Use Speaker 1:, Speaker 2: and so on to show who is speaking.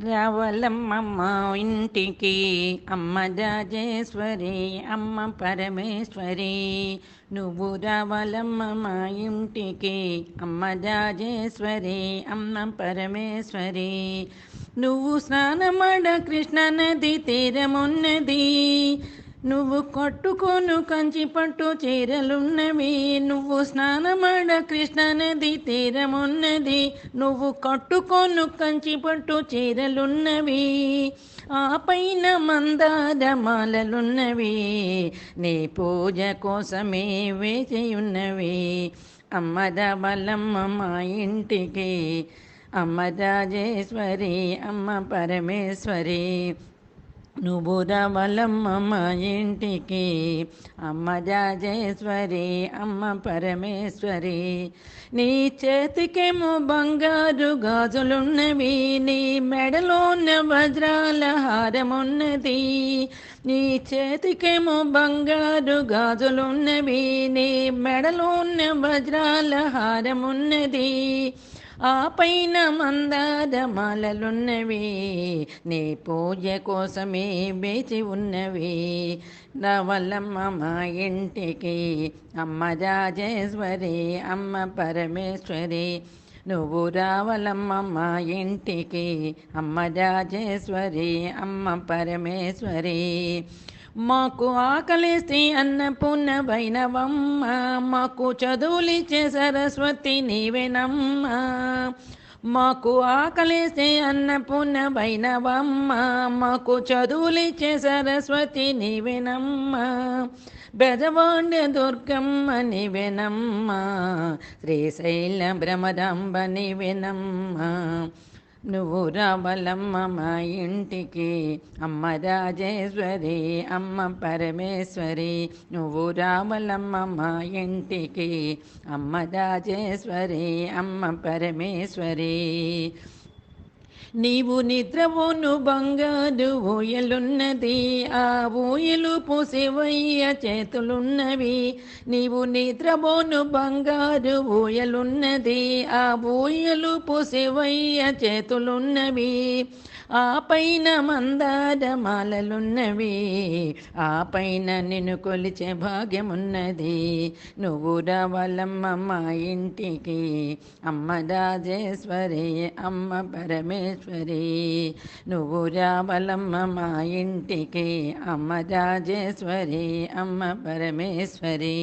Speaker 1: రావలమ్మమ్మ ఇంటికి అమ్మ రాజేశ్వరి అమ్మ పరమేశ్వరి. నువ్వు రావాలమ్మ మా ఇంటికి అమ్మ రాజేశ్వరి అమ్మ పరమేశ్వరి. నువ్వు స్నానమడ కృష్ణ నది తీరమున్నది నువ్వు కట్టుకోను కంచి పట్టు చీరలున్నవి నువ్వు స్నానమాడ కృష్ణ నది తీరమున్నది నువ్వు కట్టుకోను కంచి పట్టు చీరలున్నవి ఆ పైన మందార మాలలున్నవి నీ పూజ కోసమే వేచియున్నవి. అమ్మద బలమ్మ మా ఇంటికి అమ్మ రాజేశ్వరి అమ్మ పరమేశ్వరి నువ్వు మా ఇంటికి అమ్మ జాజేశ్వరి అమ్మ పరమేశ్వరి. నీ చేతికేమో బంగారు గాజులున్నవి నీ మెడలో ఉన్న వజ్రాల హారమున్నది. నీ చేతికేమో బంగారు గాజులున్నవి నీ మెడలో ఉన్న వజ్రాల హారమున్నది. ఆ పైన మందార మాలలున్నవి నీ పూజ కోసమే వేచి ఉన్నవి. రావల్లమ్మ మా ఇంటికి అమ్మ రాజేశ్వరి అమ్మ పరమేశ్వరి. నువ్వు రావలమ్మ మా ఇంటికి అమ్మ రాజేశ్వరి అమ్మ పరమేశ్వరి. మాకు ఆకలిస్తే అన్నపూర్ణ వైనవమ్మ మాకు చదువులిచ్చే సరస్వతి నీవేనమ్మ. మాకు ఆకలిస్తే అన్నపూర్ణ వైనవమ్మ మాకు చదువులిచ్చే సరస్వతి నీవేనమ్మ. బెజవాండ దుర్గమ్మ నీవేనమ్మ. శ్రీశైల భ్రమరాంబ నీవేనమ్మ. నువ్వు రావలమ్మ మా ఇంటికి. అమ్మ రాజేశ్వరి అమ్మ పరమేశ్వరి. నువ్వు రావలమ్మ మా ఇంటికి. అమ్మ రాజేశ్వరి అమ్మ పరమేశ్వరి. నీవు నిద్రవోను బంగారు ఊయలున్నది ఆ ఊయలు పూసివయ్య చేతులున్నవి. నీవు నిద్రవోను బంగారు ఊయలున్నది ఆ ఊయలు పూసివయ్య చేతులున్నవి. ఆ పైన మందార మాలలున్నవే ఆ పైన నిన్ను కొలిచే భాగ్యమున్నది. నువ్వు రావాలమ్మ మా ఇంటికి అమ్మ రాజేశ్వరి అమ్మ పరమేశ్వరి. నువ్వు రావాలమ్మ మా ఇంటికి అమ్మ రాజేశ్వరి అమ్మ పరమేశ్వరి.